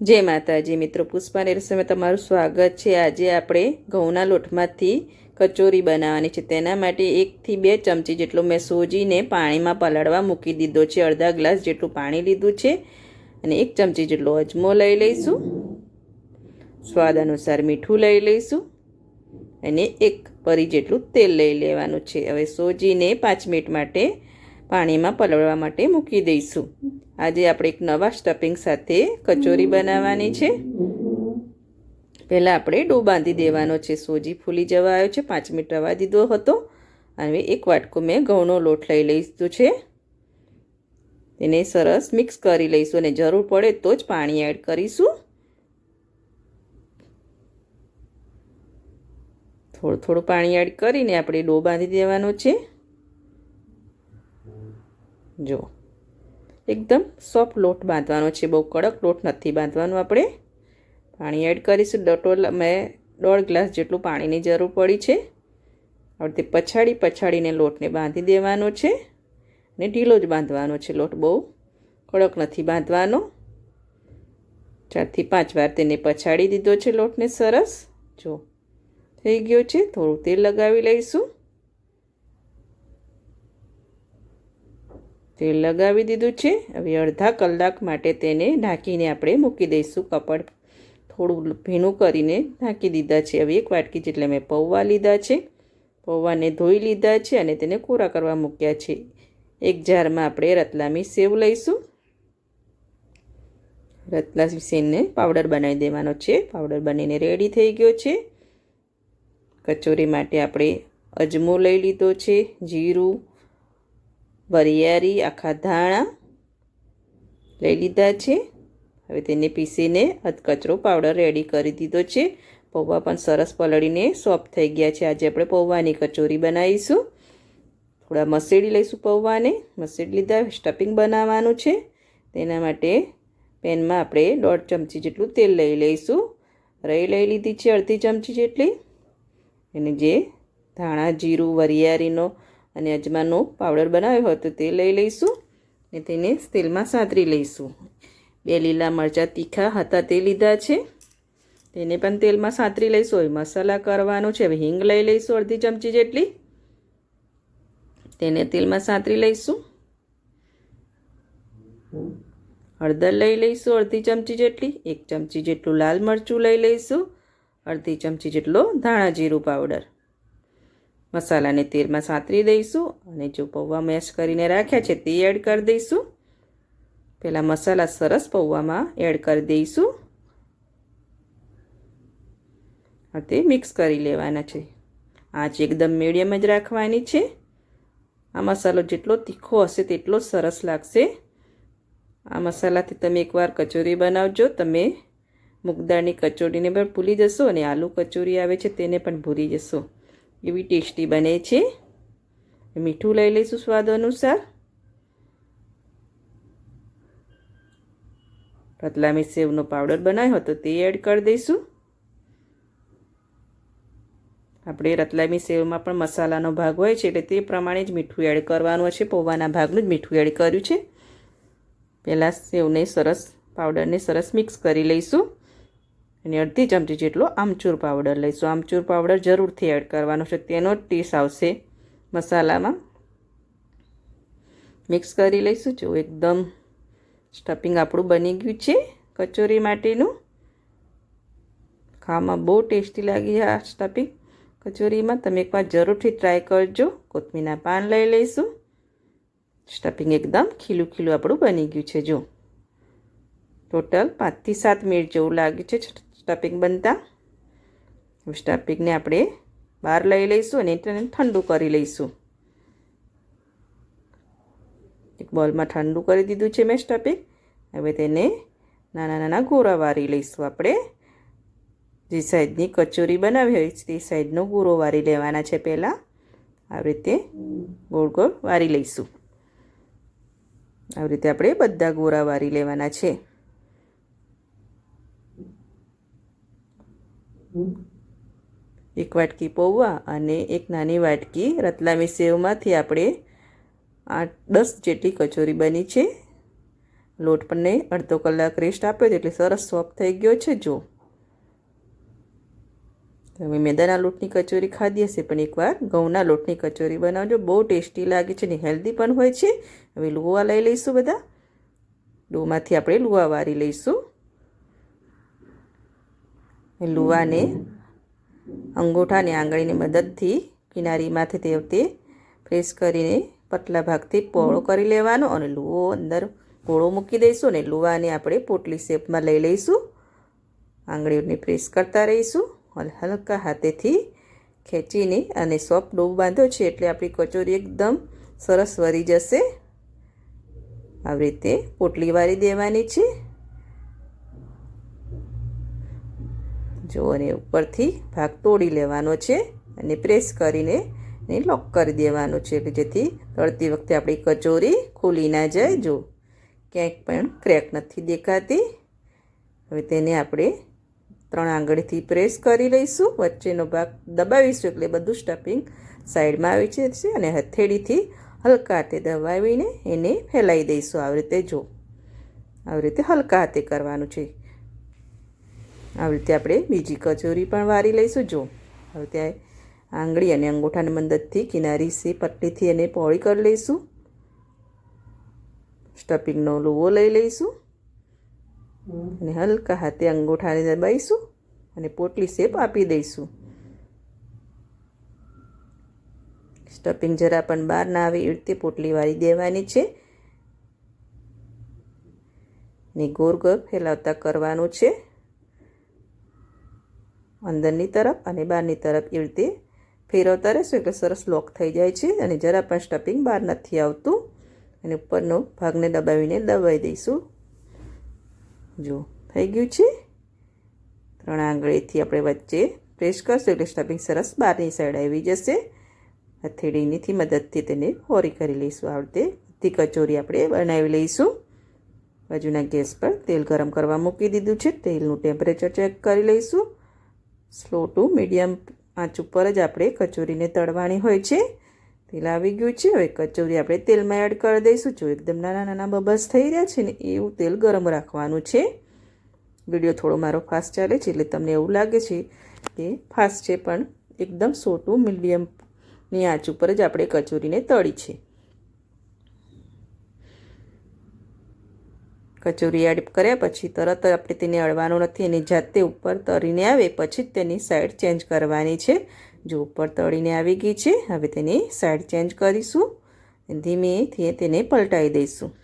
જય માતાજી. મિત્રો, પુષ્પાની રસોઈમાં તમારું સ્વાગત છે. આજે આપણે ઘઉંના લોટમાંથી કચોરી બનાવવાની છે. તેના માટે એકથી બે ચમચી જેટલો મેં સોજીને પાણીમાં પલાળવા મૂકી દીધો છે. અડધા ગ્લાસ જેટલું પાણી લીધું છે અને એક ચમચી જેટલો અજમો લઈ લઈશું. સ્વાદ અનુસાર મીઠું લઈ લઈશું અને એક પરી જેટલું તેલ લઈ લેવાનું છે. હવે સોજીને પાંચ મિનિટ માટે પાણીમાં પલળવા માટે મૂકી દઈશું. આજે આપણે એક નવા સ્ટફિંગ સાથે કચોરી બનાવવાની છે. પહેલાં આપણે ડો બાંધી દેવાનો છે. સોજી ફૂલી જવા આવ્યો છે. પાંચ મિનિટ રવા દીધો હતો. અને એક વાટકો મેં ઘઉંનો લોટ લઈ લઈશું છે. તેને સરસ મિક્સ કરી લઈશું અને જરૂર પડે તો જ પાણી એડ કરીશું. થોડું થોડું પાણી એડ કરીને આપણે ડો બાંધી દેવાનો છે. જો એકદમ સોફ્ટ લોટ બાંધવાનો છે. બહુ કડક લોટ નથી બાંધવાનો આપણે. પાણી એડ કરીશું. ડટોલ મેં દોઢ ગ્લાસ જેટલું પાણીની જરૂર પડી છે. હવે પછાડી પછાડીને લોટને બાંધી દેવાનો છે. ને ઢીલો જ બાંધવાનો છે લોટ. બહુ કડક નથી બાંધવાનો. ચારથી પાંચ વાર તેને પછાડી દીધો છે લોટને સરસ. જો થઈ ગયો છે. થોડું તેલ લગાવી લઈશું. તેલ લગાવી દીધું છે. હવે અડધા કલાક માટે તેને ઢાંકીને આપણે મૂકી દઈશું કપડ. થોડું ભીનું કરીને ઢાંકી દીધા છે. હવે એક વાટકી જેટલે મેં પૌવા લીધા છે. પૌવાને ધોઈ લીધા છે અને તેને કોરા કરવા મૂક્યા છે. એક જારમાં આપણે રતલામી સેવ લઈશું. રતલામી સેવને પાવડર બનાવી દેવાનો છે. પાવડર બનીને રેડી થઈ ગયો છે. કચોરી માટે આપણે અજમો લઈ લીધો છે, જીરું વરિયાળી આખા ધાણા લઈ લીધા છે. હવે તેને પીસીને અધકચરો પાવડર રેડી કરી દીધો છે. પૌવા પણ સરસ પલળીને સોફ્ટ થઈ ગયા છે. આજે આપણે પૌવાની કચોરી બનાવીશું. થોડા મસેડી લઈશું પૌવાને. મસેડી લીધા સ્ટફિંગ બનાવવાનું છે. તેના માટે પેનમાં આપણે દોઢ ચમચી જેટલું તેલ લઈ લઈશું. રહી લઈ લીધી છે અડધી ચમચી જેટલી. અને જે ધાણા, જીરું વરિયાળીનો અને અજમાનો પાવડર બનાવ્યો હતો તે લઈ લઈશું ને તેને તેલમાં સાંતરી લઈશું. બે લીલા મરચાં તીખા હતા તે લીધા છે. તેને પણ તેલમાં સાંતરી લઈશું. હવે મસાલા કરવાનો છે. હવે હિંગ લઈ લઈશું અડધી ચમચી જેટલી. તેને તેલમાં સાંતરી લઈશું. હળદર લઈ લઈશું અડધી ચમચી જેટલી. એક ચમચી જેટલું લાલ મરચું લઈ લઈશું. અડધી ચમચી જેટલો ધાણા જીરું પાવડર. મસાલાને તેલમાં સાંતરી દઈશું અને જો પૌવા મેશ કરીને રાખ્યા છે તે એડ કરી દઈશું. પહેલાં મસાલા સરસ પૌવામાં એડ કરી દઈશું. તે મિક્સ કરી લેવાના છે. આંચ એકદમ મીડિયમ જ રાખવાની છે. આ મસાલો જેટલો તીખો હશે તેટલો સરસ લાગશે. આ મસાલાથી તમે એકવાર કચોરી બનાવજો. તમે મુગદાળની કચોરીને પણ ભૂલી જશો અને આલુ કચોરી આવે છે તેને પણ ભૂલી જશો. એવી ટેસ્ટી બને છે. મીઠું લઈ લઈશું સ્વાદ અનુસાર. રતલામી સેવનો પાવડર બનાવ્યો હતો તે એડ કરી દઈશું. આપણે રતલામી સેવમાં પણ મસાલાનો ભાગ હોય છે એટલે તે પ્રમાણે જ મીઠું એડ કરવાનું છે. પૌવાના ભાગનું જ મીઠું એડ કર્યું છે. પહેલાં સેવને સરસ પાવડરને સરસ મિક્સ કરી લઈશું. અને અડધી ચમચી જેટલો આમચૂર પાવડર લઈશું. આમચૂર પાવડર જરૂરથી એડ કરવાનો છે. તેનો ટેસ્ટ આવશે મસાલામાં. મિક્સ કરી લઈશું. જો એકદમ સ્ટફિંગ આપણું બની ગયું છે કચોરી માટેનું. ખાવામાં બહુ ટેસ્ટી લાગી આ સ્ટફિંગ કચોરીમાં તમે એકવાર જરૂરથી ટ્રાય કરજો. કોથમીના પાન લઈ લઈશું. સ્ટફિંગ એકદમ ખીલું ખીલું આપણું બની ગયું છે. જો ટોટલ પાંચથી સાત મિનિટ જેવું લાગ્યું છે. સ્ટફિંગ બનતા. સ્ટફિંગને આપણે બહાર લઈ લઈશું અને તેને ઠંડુ કરી લઈશું. એક બોલમાં ઠંડુ કરી દીધું છે મેં સ્ટફિંગ. હવે તેને નાના નાના ગોળા વારી લઈશું આપણે. જે સાઈડની કચોરી બનાવી હોય તે સાઈડનો ગોળો વારી લેવાના છે પહેલાં. આવી રીતે ગોળ ગોળ વારી લઈશું. આવી રીતે આપણે બધા ગોળા વારી લેવાના છે. એક વાટકી પૌવા અને એક નાની વાટકી રતલામી સેવમાંથી આપણે આઠ, દસ જેટલી કચોરી બની છે. લોટ પણ અડધો કલાક રેસ્ટ આપ્યો એટલે સરસ સોફ્ટ થઈ ગયો છે, જો. તમે મેદાના લોટની કચોરી ખાધી હશે, પણ એકવાર ઘઉંના લોટની કચોરી બનાવજો. બહુ ટેસ્ટી લાગે છે ને હેલ્ધી પણ હોય છે. હવે લુવા લઈ લઈશું બધા. ડોમાંથી આપણે લુવા વારી લઈશું. લુવાને, અંગૂઠાને આંગળીની મદદથી કિનારીમાંથી તે વખતે પ્રેસ કરીને પતલા ભાગથી પહોળો કરી લેવાનો અને લુવો અંદર ગોળો મૂકી દઈશું અને લુવાને આપણે પોટલી શેપમાં લઈ લઈશું. આંગળીઓને પ્રેસ કરતા રહીશું અને હલકા હાથેથી ખેંચીને અને સોફ્ટ ડોબ બાંધ્યો છે એટલે આપણી કચોરી એકદમ સરસ વરી જશે. આવી રીતે પોટલી વાળી દેવાની છે. જો અને ઉપરથી ભાગ તોડી લેવાનો છે અને પ્રેસ કરીને એને લોક કરી દેવાનો છે કે જેથી તળતી વખતે આપણી કચોરી ખુલી ના જાય. જો ક્યાંક પણ ક્રેક નથી દેખાતી. હવે તેને આપણે ત્રણ આંગળીથી પ્રેસ કરી લઈશું. વચ્ચેનો ભાગ દબાવીશું એટલે બધું સ્ટફિંગ સાઈડમાં આવી જશે અને હથેળીથી હલકા હાથે દબાવીને એને ફેલાવી દઈશું. આવી રીતે જો. આવી રીતે હલકા હાથે કરવાનું છે. આવી રીતે આપણે બીજી કચોરી પણ વારી લઈશું. જો હવે ત્યાં આંગળી અને અંગૂઠાની મદદથી કિનારી સી પટ્ટીથી એને પોળી કરી લઈશું. સ્ટફિંગનો લુવો લઈ લઈશું. અને હલકા હાથે અંગૂઠાને દબાઈશું અને પોટલી શેપ આપી દઈશું. સ્ટફિંગ જરા પણ બહાર ના આવે એવી રીતે પોટલી વાળી દેવાની છે. ને ગોળ ગોળ ફેલાવતા કરવાનું છે. અંદરની તરફ અને બહારની તરફ એ રીતે ફેરવતા રહેશું એટલે સરસ લોક થઈ જાય છે અને જરા પણ સ્ટફિંગ બહાર નથી આવતું. અને ઉપરનો ભાગને દબાવીને દબાવી દઈશું. જો, થઈ ગયું છે. ત્રણ આંગળીથી આપણે વચ્ચે પ્રેસ કરશું એટલે સ્ટફિંગ સરસ બહારની સાઈડ આવી જશે. હથેળીનીથી મદદથી તેને ફોરી કરી લઈશું. આ રીતે બધી કચોરી આપણે બનાવી લઈશું. બાજુના ગેસ પર તેલ ગરમ કરવા મૂકી દીધું છે. તેલનું ટેમ્પરેચર ચેક કરી લઈશું. સ્લો ટુ મીડિયમ આંચ ઉપર જ આપણે કચોરીને તળવાની હોય છે. તેલ આવી ગયું છે. હવે કચોરી આપણે તેલમાં એડ કરી દઈશું. જો એકદમ નાના નાના બબલ્સ થઈ રહ્યા છે ને એવું તેલ ગરમ રાખવાનું છે. વીડિયો થોડો મારો ફાસ્ટ ચાલે છે એટલે તમને એવું લાગે છે કે ફાસ્ટ છે, પણ એકદમ સો ટુ મીડિયમની આંચ ઉપર જ આપણે કચોરીને તળી છે. કચોરી એડ કર્યા પછી તરત આપણે તેને અડવાનું નથી, એની જાતે ઉપર તળીને આવે, પછી જ તેની સાઈડ ચેન્જ કરવાની છે. જો ઉપર તળીને આવી ગઈ છે, હવે તેની સાઈડ ચેન્જ કરીશું ધીમેથી તેને પલટાવી દઈશું.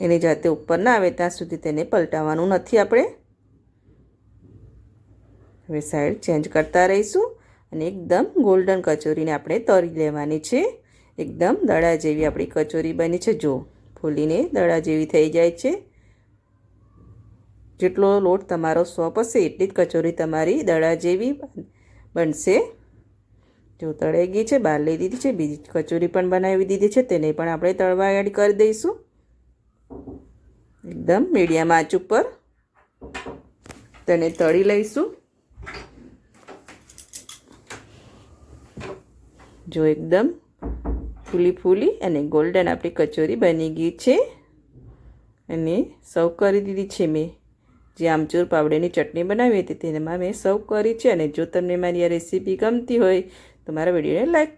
એની જાતે ઉપર ના આવે ત્યાં સુધી તેને પલટાવવાનું નથી આપણે. હવે સાઈડ ચેન્જ કરતા રહીશું અને એકદમ ગોલ્ડન કચોરીને આપણે તળી લેવાની છે. એકદમ દડા જેવી આપણી કચોરી બની છે. જો ફૂલીને દડા જેવી થઈ જાય છે. જેટલો લોટ તમારો સોપ હશે એટલી જ કચોરી તમારી દડા જેવી બનશે. જો તળાઈ ગઈ છે, બહાર લઈ દીધી છે, બીજી કચોરી પણ બનાવી દીધી છે, તેને પણ આપણે તળવા એડ કરી દઈશું. એકદમ મીડિયમ આંચ ઉપર તેને તળી લઈશું. જો એકદમ ફૂલી ફૂલી અને ગોલ્ડન આપણી કચોરી બની ગઈ છે. અને સર્વ કરી દીધી છે મેં. જે આમચૂર પાવડેની ચટણી બનાવી હતી તેમાં મેં સર્વ કરી છે અને જો તમને મારી આ રેસીપી ગમતી હોય તો મારા વિડીયોને લાઈક